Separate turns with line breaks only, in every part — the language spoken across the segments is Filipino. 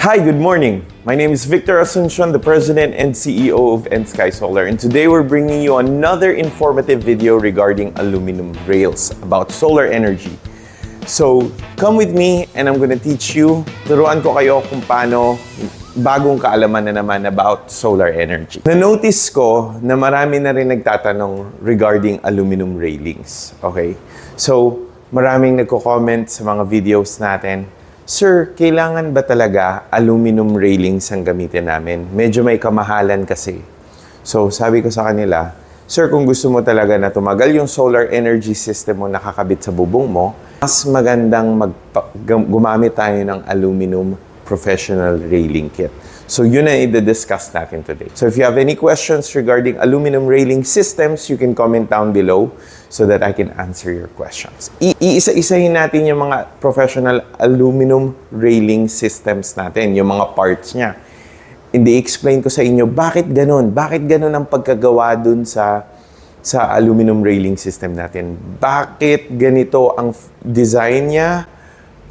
Hi, good morning. My name is Victor Asuncion, the President and CEO of Sky Solar, and today we're bringing you another informative video regarding aluminum rails about solar energy. So, come with me and I'm gonna teach you, turuan ko kayo kung paano bagong kaalaman na naman about solar energy. Na-notice ko na marami na rin nagtatanong regarding aluminum railings. Okay? So, maraming nagko-comment sa mga videos natin. Sir, kailangan ba talaga aluminum railings ang gamitin namin? Medyo may kamahalan kasi. So, sabi ko sa kanila, Sir, kung gusto mo talaga na tumagal yung solar energy system mo nakakabit sa bubong mo, mas magandang gum- gumamit tayo ng aluminum professional railing kit. So yun ang i-discuss natin today. So if you have any questions regarding aluminum railing systems, you can comment down below so that I can answer your questions. Iisa-isahin natin yung mga professional aluminum railing systems natin, yung mga parts niya. Hindi explain ko sa inyo bakit ganun, bakit ganun ang pagkagawa dun sa sa aluminum railing system natin. Bakit ganito ang design niya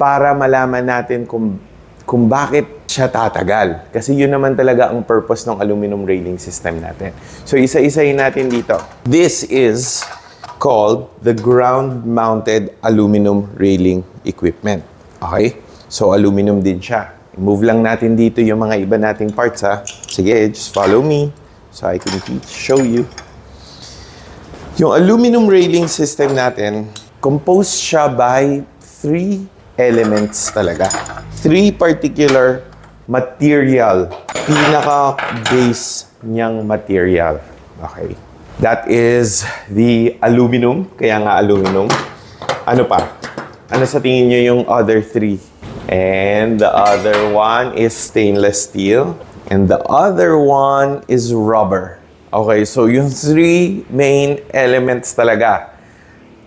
para malaman natin kung kung bakit siya tatagal. Kasi yun naman talaga ang purpose ng aluminum railing system natin. So isa-isahin natin dito. This is called the ground-mounted aluminum railing equipment. Okay? So aluminum din siya. Move lang natin dito yung mga iba nating parts ha. Sige, just follow me so I can teach, show you. Yung aluminum railing system natin, composed siya by three elements talaga. Three particular material. Pinaka-base niyang material. Okay. That is the aluminum. Kaya nga aluminum. Ano pa? Ano sa tingin niyo yung other three? And the other one is stainless steel. And the other one is rubber. Okay, so yung three main elements talaga.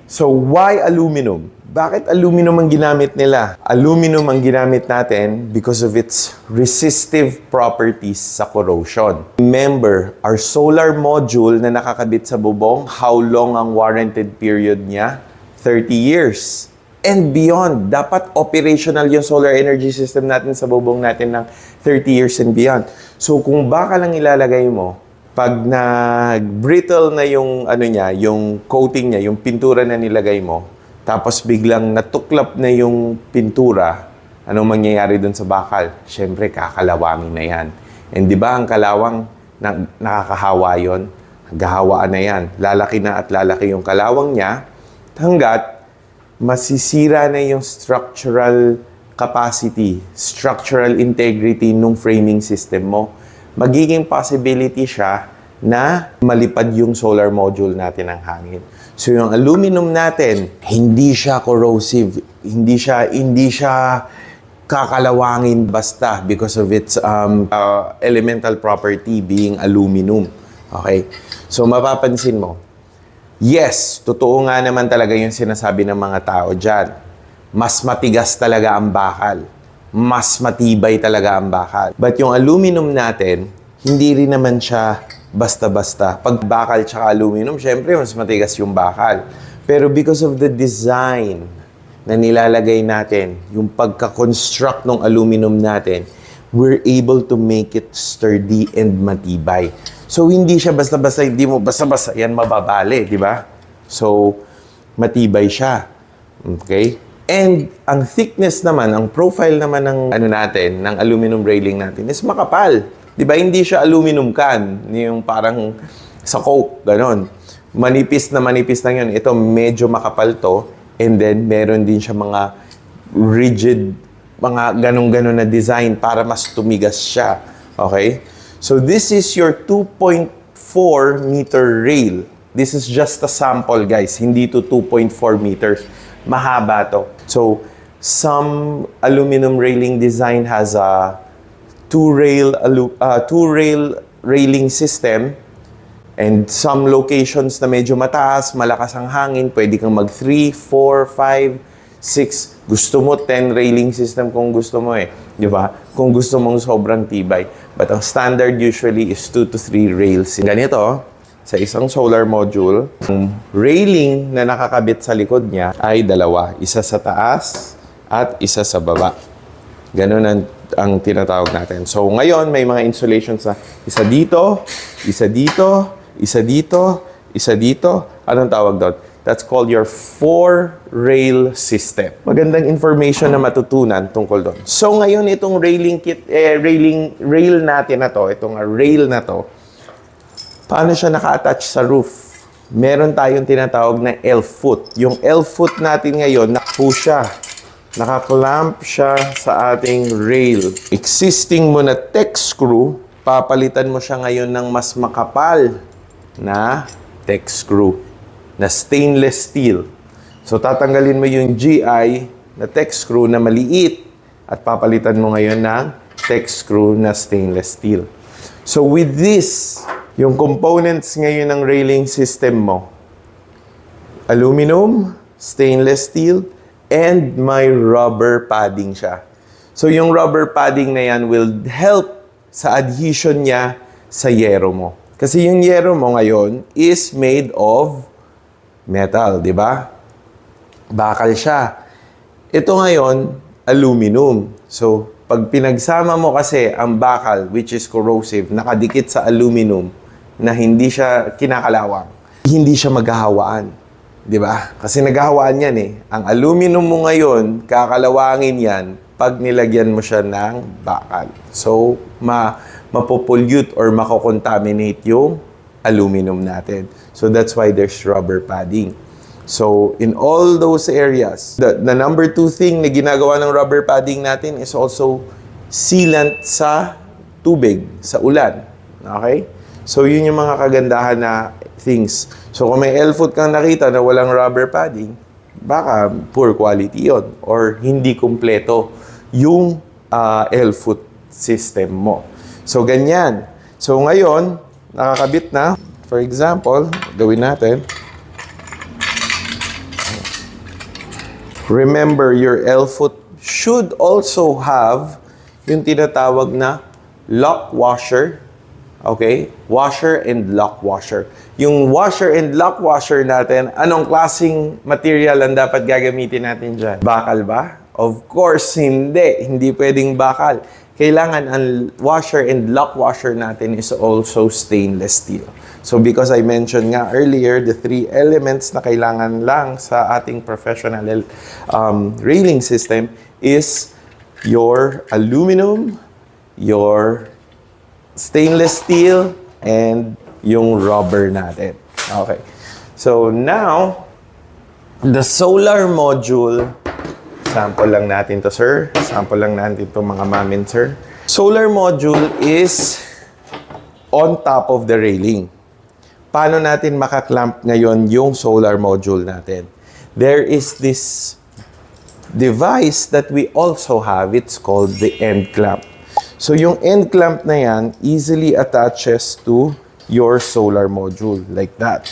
So why aluminum? Bakit aluminum ang ginamit nila? Aluminum ang ginamit natin because of its resistive properties sa corrosion. Remember, our solar module na nakakabit sa bubong, how long ang warranted period niya? 30 years. And beyond, dapat operational yung solar energy system natin sa bubong natin ng 30 years and beyond. So kung baka lang ilalagay mo, pag nag-brittle na yung ano niya, yung coating niya, yung pintura na nilagay mo, tapos biglang natuklap na yung pintura, anong mangyayari dun sa bakal? Siyempre, kakalawangin na yan. And di ba ang kalawang na, nakakahawa yon? Gahawaan na yan. Lalaki na at lalaki yung kalawang niya hanggat masisira na yung structural capacity, structural integrity nung framing system mo. Magiging possibility siya na malipad yung solar module natin ng hangin. So yung aluminum natin, hindi siya corrosive, hindi siya hindi siya kakalawangin basta because of its um, uh, elemental property being aluminum. Okay? So mapapansin mo, Yes, totoo nga naman talaga yung sinasabi ng mga tao dyan. Mas matigas talaga ang bakal. Mas matibay talaga ang bakal. But yung aluminum natin, hindi rin naman siya basta-basta. Pag bakal tsaka aluminum, syempre mas matigas yung bakal. Pero because of the design na nilalagay natin, yung pagka-construct ng aluminum natin, we're able to make it sturdy and matibay. So, hindi siya basta-basta, hindi mo basta-basta, yan mababali, di ba? So, matibay siya. Okay? And ang thickness naman, ang profile naman ng ano natin, ng aluminum railing natin is makapal. Di ba? Hindi siya aluminum can, yung parang sa coke, ganon. Manipis na manipis lang yun. Ito, medyo makapal to. And then, meron din siya mga rigid, mga ganong-ganon na design para mas tumigas siya. Okay? So this is your 2.4 meter rail. This is just a sample, guys. Hindi to 2.4 meters. Mahaba to. So some aluminum railing design has a two rail alu- uh, two rail railing system and some locations na medyo mataas, malakas ang hangin, pwede kang mag 3, 4, 5, 6. Gusto mo 10 railing system kung gusto mo eh. Di ba? Kung gusto mong sobrang tibay. But ang standard usually is 2 to 3 rails. Ganito, sa isang solar module, ang railing na nakakabit sa likod niya ay dalawa. Isa sa taas at isa sa baba. Ganun ang ang tinatawag natin. So ngayon may mga installations na isa dito, isa dito, isa dito, isa dito. Anong tawag doon? That's called your four-rail system. Magandang information na matutunan tungkol doon. So ngayon itong railing kit, eh, railing rail natin na to, itong rail na to, paano siya naka-attach sa roof? Meron tayong tinatawag na L-foot. Yung L-foot natin ngayon, nakpo siya. Nakaklamp siya sa ating rail. Existing mo na tech screw, papalitan mo siya ngayon ng mas makapal na tech screw na stainless steel. So tatanggalin mo yung GI na tech screw na maliit at papalitan mo ngayon ng tech screw na stainless steel. So with this, yung components ngayon ng railing system mo, aluminum, stainless steel, and may rubber padding siya. So yung rubber padding na yan will help sa adhesion niya sa yero mo. Kasi yung yero mo ngayon is made of metal, di ba? Bakal siya. Ito ngayon, aluminum. So, pag pinagsama mo kasi ang bakal, which is corrosive, nakadikit sa aluminum, na hindi siya kinakalawang, hindi siya maghahawaan. Di ba? Kasi naghahawaan yan eh. Ang aluminum mo ngayon, kakalawangin yan pag nilagyan mo siya ng bakal. So, ma mapopollute or makokontaminate yung aluminum natin. So, that's why there's rubber padding. So, in all those areas, the, the number two thing na ginagawa ng rubber padding natin is also sealant sa tubig, sa ulan. Okay? So, yun yung mga kagandahan na things. So, kung may L-foot kang nakita na walang rubber padding, baka poor quality yon or hindi kumpleto yung uh, L-foot system mo. So, ganyan. So, ngayon, nakakabit na. For example, gawin natin. Remember, your L-foot should also have yung tinatawag na lock washer. Okay? Washer and lock washer. Yung washer and lock washer natin, anong klasing material ang dapat gagamitin natin dyan? Bakal ba? Of course, hindi. Hindi pwedeng bakal. Kailangan ang washer and lock washer natin is also stainless steel. So because I mentioned nga earlier, the three elements na kailangan lang sa ating professional um, railing system is your aluminum, your stainless steel, and yung rubber natin. Okay. So now, the solar module, sample lang natin to sir. Sample lang natin to mga mamin sir. Solar module is on top of the railing paano natin makaklamp ngayon yung solar module natin? There is this device that we also have. It's called the end clamp. So yung end clamp na yan easily attaches to your solar module like that.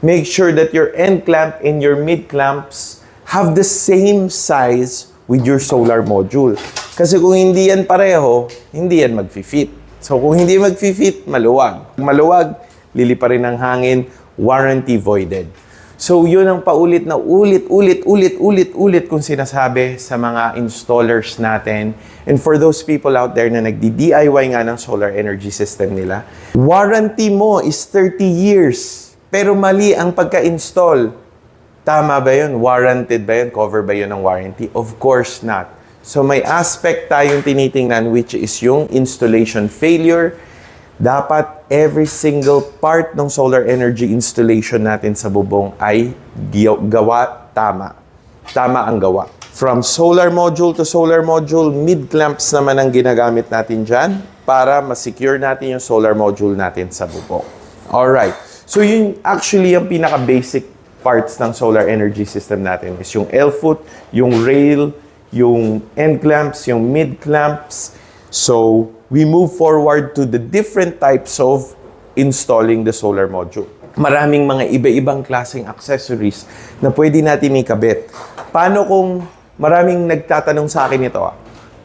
Make sure that your end clamp and your mid clamps have the same size with your solar module. Kasi kung hindi yan pareho, hindi yan mag-fit. So kung hindi mag-fit, maluwag. Maluwag, lilipa rin ng hangin, warranty voided. So, yun ang paulit na ulit, ulit, ulit, ulit, ulit kung sinasabi sa mga installers natin. And for those people out there na nagdi-DIY nga ng solar energy system nila, warranty mo is 30 years. Pero mali ang pagka-install. Tama ba yun? Warranted ba yun? Cover ba yun ng warranty? Of course not. So may aspect tayong tinitingnan which is yung installation failure, dapat every single part ng solar energy installation natin sa bubong ay gawa tama. Tama ang gawa. From solar module to solar module, mid clamps naman ang ginagamit natin dyan para ma-secure natin yung solar module natin sa bubong. Alright. So yun actually yung pinaka-basic parts ng solar energy system natin is yung L-foot, yung rail, yung end clamps, yung mid clamps. So, we move forward to the different types of installing the solar module. Maraming mga iba-ibang klaseng accessories na pwede natin ikabit. Paano kung maraming nagtatanong sa akin ito, ah,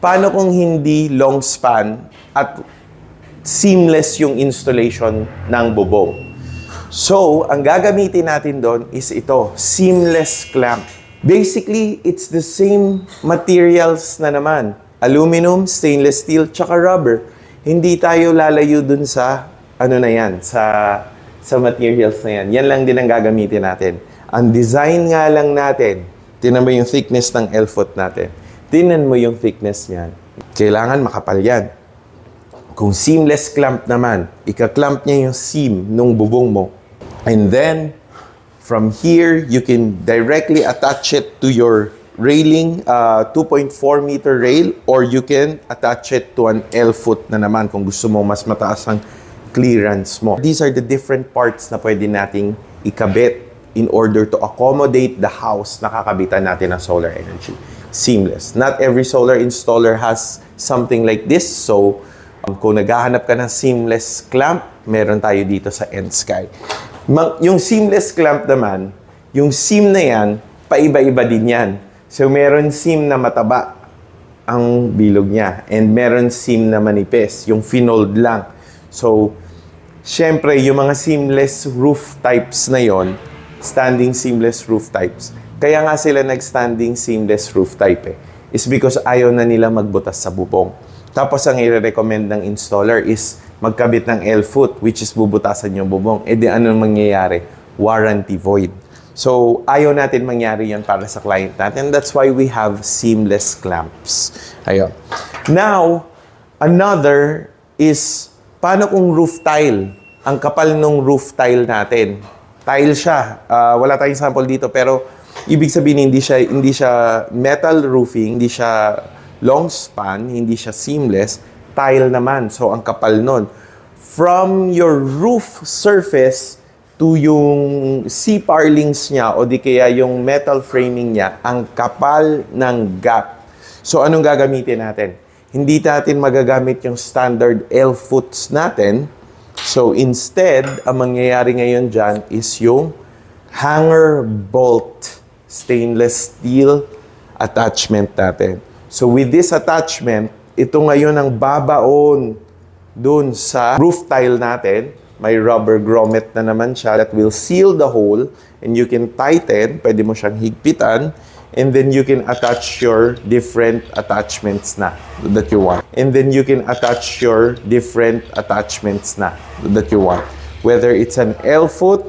paano kung hindi long span at seamless yung installation ng bubong? So, ang gagamitin natin doon is ito, seamless clamp. Basically, it's the same materials na naman Aluminum, stainless steel, tsaka rubber. Hindi tayo lalayo dun sa, ano na yan, sa, sa materials na yan. Yan lang din ang gagamitin natin. Ang design nga lang natin, tinan mo yung thickness ng L-foot natin. Tinan mo yung thickness niyan. Kailangan makapal yan. Kung seamless clamp naman, ika-clamp niya yung seam nung bubong mo. And then, from here, you can directly attach it to your railing, uh, 2.4 meter rail, or you can attach it to an L foot na naman kung gusto mo mas mataas ang clearance mo. These are the different parts na pwede nating ikabit in order to accommodate the house na kakabitan natin ng solar energy. Seamless. Not every solar installer has something like this, so um, kung naghahanap ka ng seamless clamp, meron tayo dito sa. Ma- yung seamless clamp naman, yung seam na yan, paiba-iba din yan. So, meron seam na mataba ang bilog niya. And meron seam na manipis, yung finold lang. So, syempre, yung mga seamless roof types na yon, standing seamless roof types, kaya nga sila nag-standing seamless roof type eh, is because ayaw na nila magbutas sa bubong. Tapos ang i-recommend ng installer is magkabit ng L-foot, which is bubutasan yung bubong. E di ano mangyayari? Warranty void. So, ayaw natin mangyari yan para sa client natin. That's why we have seamless clamps. Ayun. Now, another is, paano kung roof tile? Ang kapal nung roof tile natin. Tile siya. Ah, wala tayong sample dito, pero ibig sabihin hindi siya, hindi siya metal roofing, hindi siya long span, hindi siya seamless. Tile naman. So, ang kapal nun. From your roof surface to yung C-parlings niya o di kaya yung metal framing niya, ang kapal ng gap. So, anong gagamitin natin? Hindi natin magagamit yung standard L-foots natin. So, instead, ang mangyayari ngayon dyan is yung hanger bolt stainless steel attachment natin. So, with this attachment, ito ngayon ang babaon dun sa roof tile natin. May rubber grommet na naman siya that will seal the hole and you can tighten, pwede mo siyang higpitan, and then you can attach your different attachments na that you want. And then you can attach your different attachments na that you want. Whether it's an L foot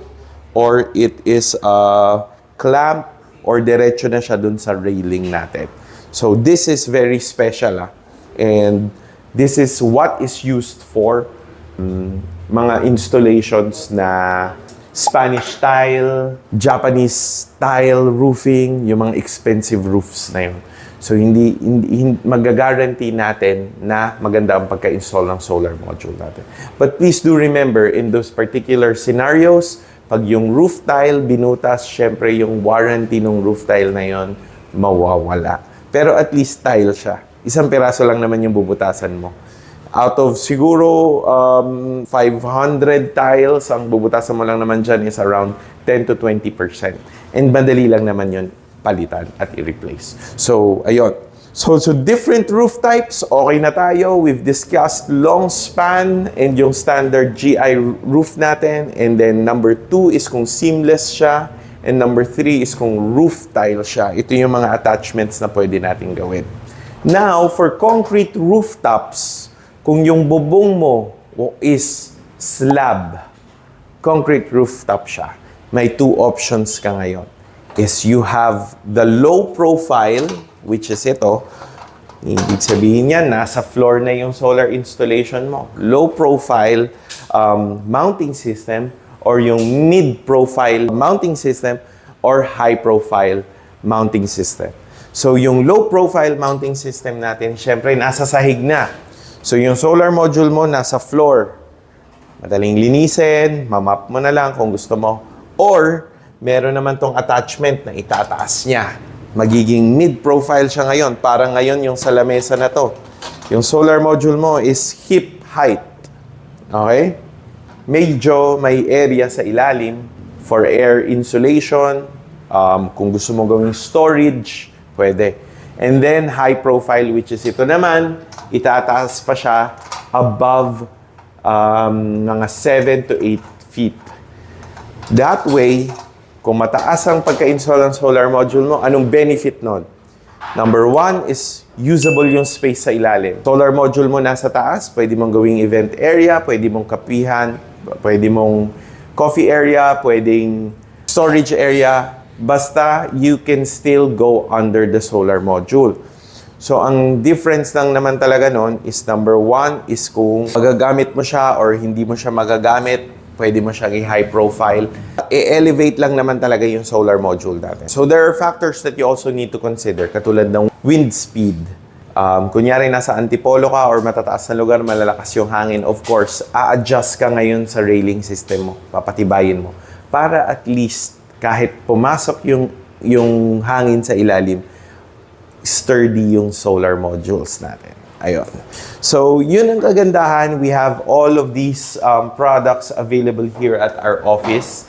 or it is a clamp or diretso na siya dun sa railing natin. So this is very special ah. And this is what is used for mm, mga installations na Spanish tile, Japanese tile roofing, yung mga expensive roofs na yun. So hindi, hindi, magagaranty natin na maganda ang pagka-install ng solar module natin. But please do remember in those particular scenarios, pag yung roof tile binutas, syempre yung warranty ng roof tile na yon mawawala. Pero at least tile siya. Isang piraso lang naman yung bubutasan mo. Out of siguro um, 500 tiles, ang bubutasan mo lang naman dyan is around 10 to 20%. And madali lang naman yun palitan at i-replace. So, ayun. So, so different roof types, okay na tayo. We've discussed long span and yung standard GI roof natin. And then number two is kung seamless siya. And number three is kung roof tile siya. Ito yung mga attachments na pwede natin gawin. Now, for concrete rooftops, kung yung bubong mo is slab, concrete rooftop siya, may two options ka ngayon. Is you have the low profile, which is ito, Ibig sabihin yan, nasa floor na yung solar installation mo. Low profile um, mounting system or yung mid profile mounting system or high profile mounting system. So yung low profile mounting system natin, syempre nasa sahig na. So yung solar module mo nasa floor. Madaling linisin, mamap mo na lang kung gusto mo. Or meron naman tong attachment na itataas niya magiging mid-profile siya ngayon. Para ngayon yung sa lamesa na to. Yung solar module mo is hip height. Okay? Medyo may area sa ilalim for air insulation. Um, kung gusto mo gawing storage, pwede. And then high profile which is ito naman, itataas pa siya above um, mga 7 to 8 feet. That way, kung mataas ang pagka-install ng solar module mo, anong benefit nun? Number one is usable yung space sa ilalim. Solar module mo nasa taas, pwede mong gawing event area, pwede mong kapihan, pwede mong coffee area, pwedeng storage area, basta you can still go under the solar module. So, ang difference lang naman talaga nun is number one is kung magagamit mo siya or hindi mo siya magagamit, pwede mo siyang i-high profile. I-elevate lang naman talaga yung solar module natin. So, there are factors that you also need to consider, katulad ng wind speed. Um, kunyari, nasa antipolo ka or matataas na lugar, malalakas yung hangin, of course, a-adjust ka ngayon sa railing system mo, papatibayin mo. Para at least, kahit pumasok yung, yung hangin sa ilalim, sturdy yung solar modules natin. Ayun. So, yun ang kagandahan. We have all of these um, products available here at our office.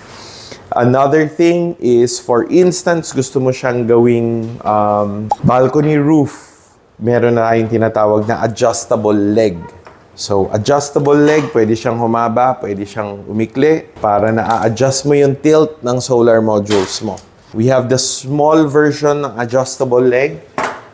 Another thing is, for instance, gusto mo siyang gawing um, balcony roof. Meron na tayong tinatawag na adjustable leg. So, adjustable leg, pwede siyang humaba, pwede siyang umikli para na-adjust mo yung tilt ng solar modules mo. We have the small version ng adjustable leg.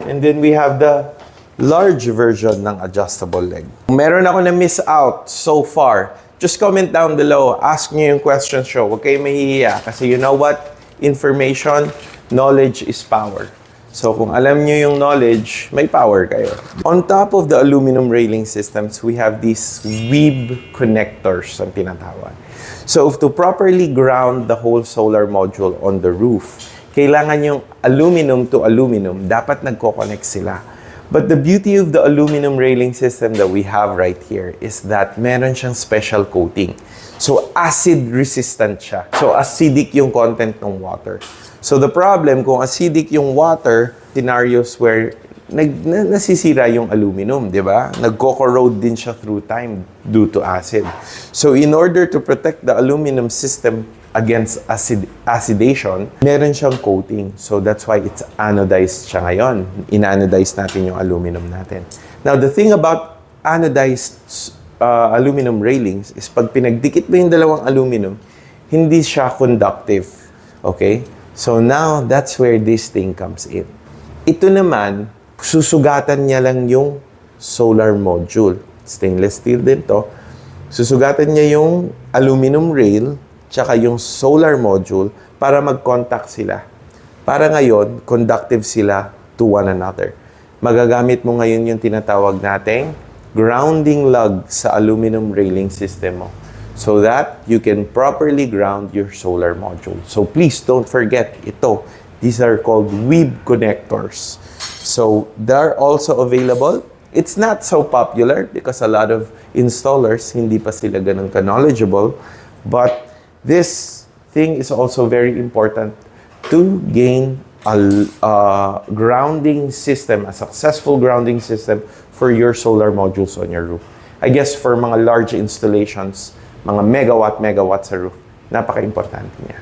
And then we have the large version ng adjustable leg. Kung meron ako na miss out so far, just comment down below. Ask nyo yung question show. Huwag kayo mahihiya. Kasi you know what? Information, knowledge is power. So kung alam nyo yung knowledge, may power kayo. On top of the aluminum railing systems, we have these weave connectors ang tinatawag. So to properly ground the whole solar module on the roof, kailangan yung aluminum to aluminum, dapat nagko-connect sila. But the beauty of the aluminum railing system that we have right here is that meron siyang special coating. So acid resistant siya. So acidic yung content ng water. So the problem kung acidic yung water, scenarios where nag, na, nasisira yung aluminum, di ba? Nagko-corrode din siya through time due to acid. So in order to protect the aluminum system against acid, acidation, meron siyang coating. So that's why it's anodized siya ngayon. Inanodize natin yung aluminum natin. Now the thing about anodized uh, aluminum railings is pag pinagdikit mo yung dalawang aluminum, hindi siya conductive. Okay? So now, that's where this thing comes in. Ito naman, susugatan niya lang yung solar module. Stainless steel din to. Susugatan niya yung aluminum rail tsaka yung solar module para mag-contact sila. Para ngayon, conductive sila to one another. Magagamit mo ngayon yung tinatawag nating grounding lug sa aluminum railing system mo so that you can properly ground your solar module. So please don't forget ito. These are called weave connectors. So they're also available. It's not so popular because a lot of installers hindi pa sila ganun ka-knowledgeable. But this thing is also very important to gain a grounding system, a successful grounding system for your solar modules on your roof. I guess for mga large installations, mga megawatt, megawatt sa roof, napaka-importante niya.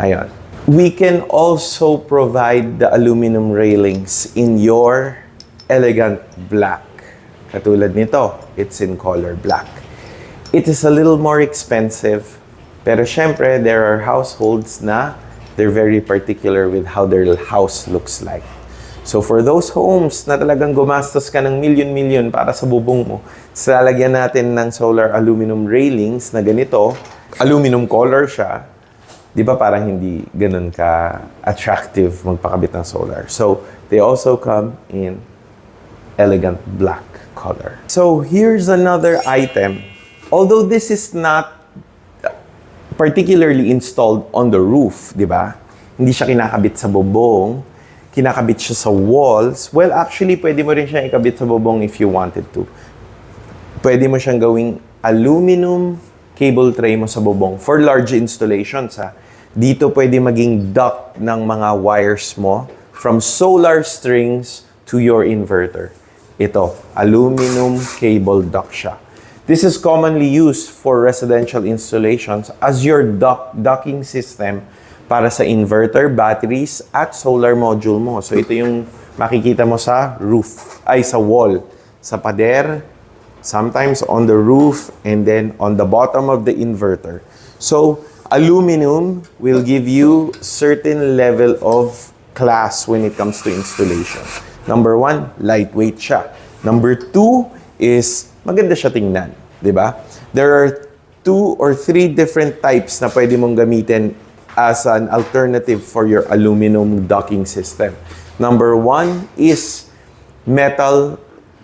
Ayun. We can also provide the aluminum railings in your elegant black. Katulad nito, it's in color black. It is a little more expensive, pero syempre, there are households na they're very particular with how their house looks like. So for those homes na talagang gumastos ka ng million-million para sa bubong mo, lalagyan natin ng solar aluminum railings na ganito, aluminum color siya, di ba parang hindi ganun ka attractive magpakabit ng solar. So they also come in elegant black color. So here's another item. Although this is not particularly installed on the roof, di ba? Hindi siya kinakabit sa bubong, kinakabit siya sa walls. Well, actually, pwede mo rin siyang ikabit sa bubong if you wanted to. Pwede mo siyang gawing aluminum cable tray mo sa bubong for large installations, ha? Dito pwede maging duct ng mga wires mo from solar strings to your inverter. Ito, aluminum cable duct siya. This is commonly used for residential installations as your dock, docking system para sa inverter, batteries, at solar module mo. So ito yung makikita mo sa roof, ay sa wall, sa pader, sometimes on the roof, and then on the bottom of the inverter. So aluminum will give you certain level of class when it comes to installation. Number one, lightweight siya. Number two is maganda siya tingnan, ba? There are two or three different types na pwede mong gamitin as an alternative for your aluminum docking system. Number one is metal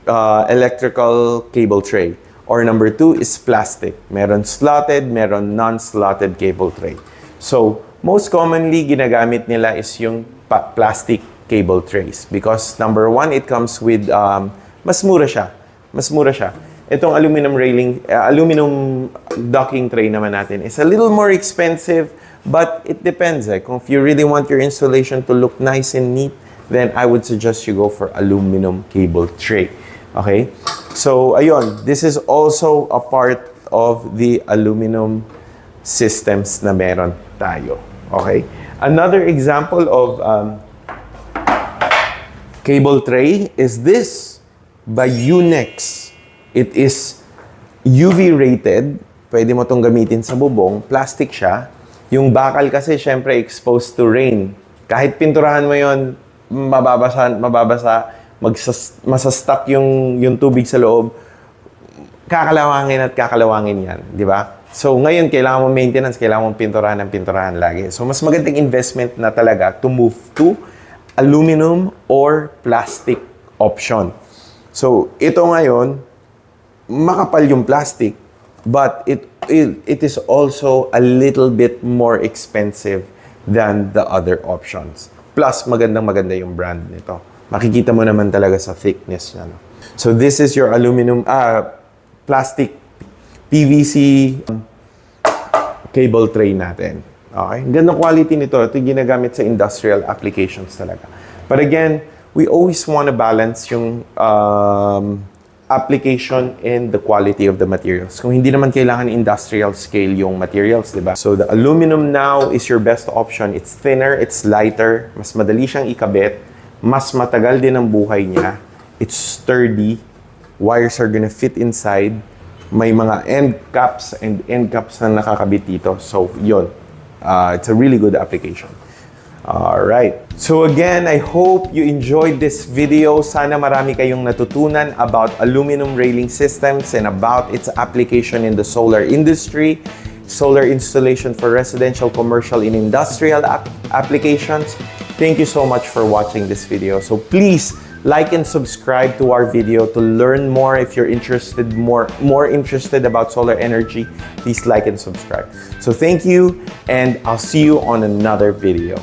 uh, electrical cable tray. Or number two is plastic. Meron slotted, meron non-slotted cable tray. So, most commonly ginagamit nila is yung plastic cable trays. Because number one, it comes with, um, mas mura siya. Mas mura siya. Itong aluminum railing, uh, aluminum docking tray naman natin is a little more expensive, but it depends. Eh. If you really want your installation to look nice and neat, then I would suggest you go for aluminum cable tray. Okay? So, ayun, this is also a part of the aluminum systems na meron tayo. Okay? Another example of um, cable tray is this by Unex. It is UV rated. Pwede mo tong gamitin sa bubong. Plastic siya. Yung bakal kasi syempre exposed to rain. Kahit pinturahan mo yon mababasa, mababasa, magsas, masastuck yung, yung tubig sa loob. Kakalawangin at kakalawangin yan. Di ba? So ngayon, kailangan mo maintenance, kailangan mo pinturahan ng pinturahan lagi. So mas magandang investment na talaga to move to aluminum or plastic option. So ito ngayon, makapal yung plastic, but it, it, it is also a little bit more expensive than the other options. Plus, magandang maganda yung brand nito. Makikita mo naman talaga sa thickness niya. No? So this is your aluminum, ah, plastic PVC cable tray natin. Okay? Ang Gandang quality nito. Ito yung ginagamit sa industrial applications talaga. But again, we always want to balance yung um, application and the quality of the materials. Kung hindi naman kailangan industrial scale yung materials, di ba? So the aluminum now is your best option. It's thinner, it's lighter, mas madali siyang ikabit, mas matagal din ang buhay niya. It's sturdy, wires are gonna fit inside, may mga end caps and end caps na nakakabit dito. So, yun. Uh, it's a really good application. Alright. So again, I hope you enjoyed this video. Sana marami kayong natutunan about aluminum railing systems and about its application in the solar industry, solar installation for residential, commercial, and industrial ap- applications. Thank you so much for watching this video. So please like and subscribe to our video to learn more if you're interested more more interested about solar energy please like and subscribe so thank you and i'll see you on another video